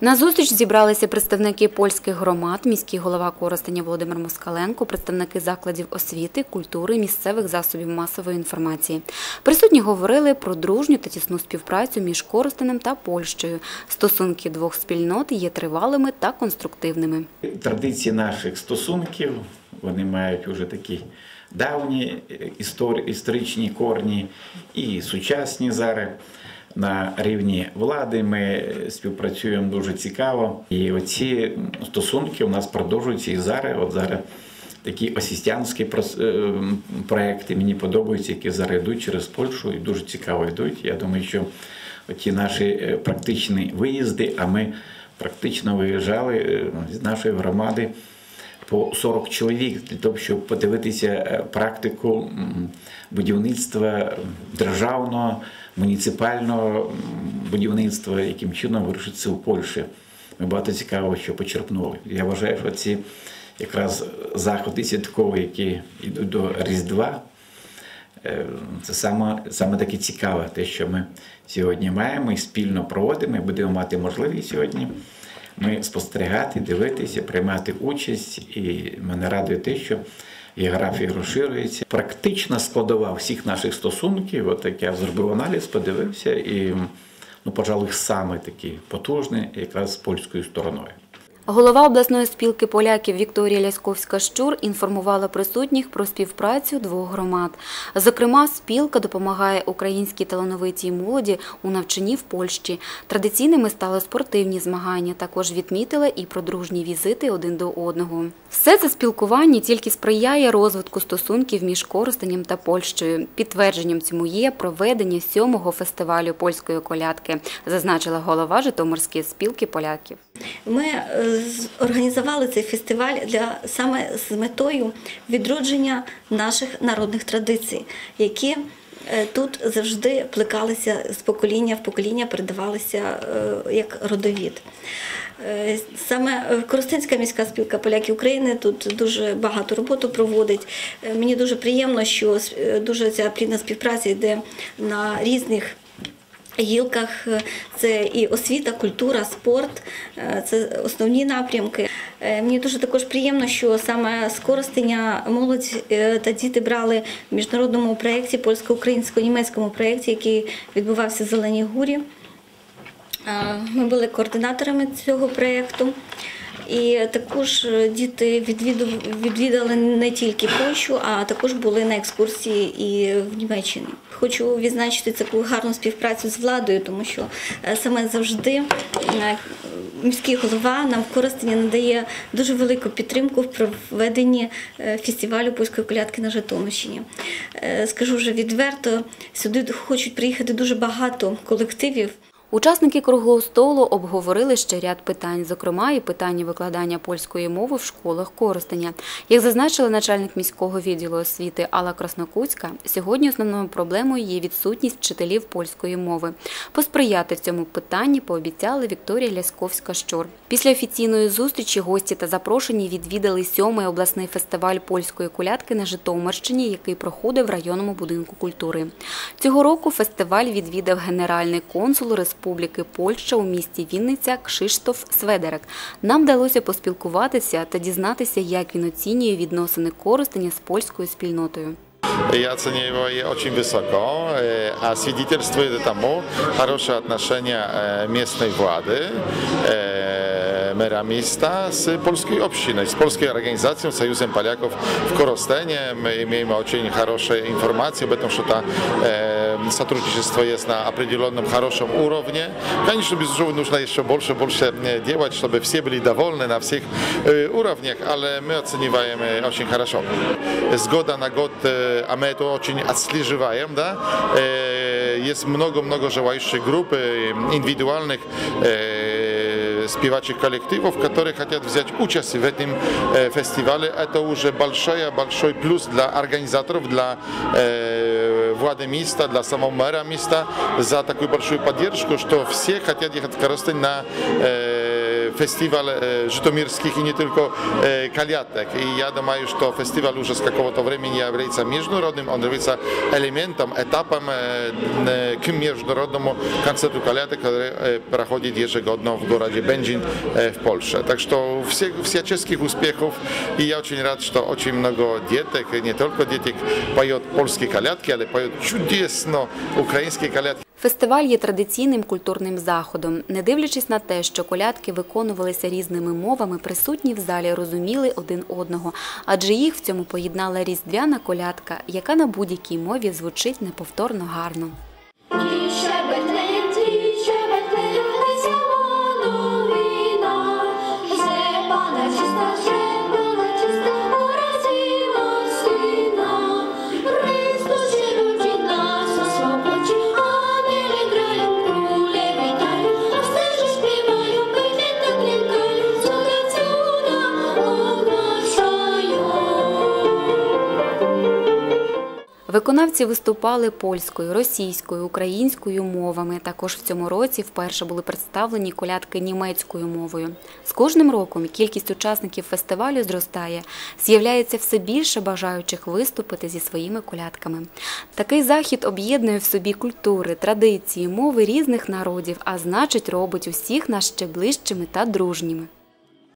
На зустріч зібралися представники польських громад, міський голова Коростеня Володимир Москаленко, представники закладів освіти, культури, місцевих засобів масової інформації. Присутні говорили про дружню та тісну співпрацю між Коростенем та Польщею. Стосунки двох спільнот є тривалими та конструктивними. Традиції наших стосунків вони мають уже такі давні історичні корні і сучасні зараз. На рівні влади ми співпрацюємо дуже цікаво. І оці стосунки у нас продовжуються і зараз. От зараз такі осістянські е, проекти мені подобаються, які зараз йдуть через Польщу і дуже цікаво йдуть. Я думаю, що ті наші е, практичні виїзди, а ми практично виїжджали е, з нашої громади по 40 чоловік для того, щоб подивитися е, практику будівництва державного, муніципального будівництва, яким чином вирішиться у Польщі. Ми багато цікавого, що почерпнули. Я вважаю, що ці якраз заходи святкові, які йдуть до Різдва, Е, Це саме, саме таке цікаве, те, що ми сьогодні маємо і спільно проводимо, і будемо мати можливість сьогодні ми спостерігати, дивитися, приймати участь. І мене радує те, що географія розширюється. Практична складова всіх наших стосунків, от як я зробив аналіз, подивився, і, ну, пожалуй, саме такий потужний якраз з польською стороною. Голова обласної спілки поляків Вікторія Лясковська-Щур інформувала присутніх про співпрацю двох громад. Зокрема, спілка допомагає українській талановитій молоді у навчанні в Польщі. Традиційними стали спортивні змагання. Також відмітили і про дружні візити один до одного. Все це спілкування тільки сприяє розвитку стосунків між Коростенем та Польщею. Підтвердженням цьому є проведення сьомого фестивалю польської колядки, зазначила голова Житомирської спілки поляків. Ми е, організували цей фестиваль для саме з метою відродження наших народних традицій, які е, тут завжди плекалися з покоління в покоління, передавалися е, як родовід. Е, Саме Коростенська міська спілка поляків України тут дуже багато роботи проводить. Мені дуже приємно, що дуже ця плідна співпраця йде на різних гілках е, це і освіта, культура, спорт, е, це основні напрямки. Е, Мені дуже також приємно, що саме з Коростеня молодь та діти брали в міжнародному проєкті, польсько-українсько-німецькому проєкті, який відбувався в Зеленій Гурі. Ми були координаторами цього проєкту. І також е, діти відвідали не тільки Польщу, а також були на екскурсії і в Німеччині. Хочу відзначити таку гарну співпрацю з владою, тому що е, саме завжди е, міський голова нам в Коростені надає дуже велику підтримку в проведенні фестивалю польської колядки на Житомирщині. Скажу вже відверто, сюди хочуть приїхати дуже багато колективів. Учасники круглого столу обговорили ще ряд питань, зокрема і питання викладання польської мови в школах Коростеня. Як зазначила начальник міського відділу освіти Алла Краснокутська, сьогодні основною проблемою є відсутність вчителів польської мови. Посприяти в цьому питанні пообіцяли Вікторія Лясковська-Щур. Після офіційної зустрічі гості та запрошені відвідали сьомий обласний фестиваль польської колядки на Житомирщині, який проходив в районному будинку культури. Цього року фестиваль відвідав генеральний консул Республіки Польща у місті Вінниця Кшиштоф Сведерек. Нам вдалося поспілкуватися та дізнатися, як він оцінює відносини Коростеня з польською спільнотою. Я оцениваю ее очень высоко, э, а свидетельствует тому хорошее отношение э, местной влады, э, мэра места с польской общиной, с польской организацией, Союзом поляков в Коростене. Мы имеем очень хорошие информации об этом, что это э, сотрудничество есть на определенном хорошем уровне. Конечно, безусловно, нужно еще больше больше э, делать, чтобы все были довольны на всех э, уровнях, ale my оцениваем э, очень хорошо. Z года на год, э, а мы это очень отслеживаем, да, э, есть много-много желающих групп, э, индивидуальных э, спевачих коллективов, которые хотят взять участие в этом э, фестивале. Это уже большой, большой плюс для организаторов, для э, влады места, для самого мэра места за такую большую поддержку, что все хотят ехать в Коростень на э, festiwal e, żytomierskich i nie tylko e, kaliatek. I ja думаю, что фестиваль уже с какого-то времени является международным, он является элементом, этапом э, э, к международному концерту калядek, который э, проходит ежегодно в городе Бенджин э, в Польше. Так что всех, всяческих успехов. И я очень рад, что очень много деток, и не только деток, поет польские колядки, але поет чудесно украинские колядки. Фестиваль є традиційним культурним заходом. Не дивлячись на те, що колядки виконувалися різними мовами, присутні в залі розуміли один одного, адже їх в цьому поєднала різдвяна колядка, яка на будь-якій мові звучить неповторно гарно. Виконавці виступали польською, російською, українською мовами. Також в цьому році вперше були представлені колядки німецькою мовою. З кожним роком кількість учасників фестивалю зростає, з'являється все більше бажаючих виступити зі своїми колядками. Такий захід об'єднує в собі культури, традиції, мови різних народів, а значить, робить усіх нас ще ближчими та дружніми.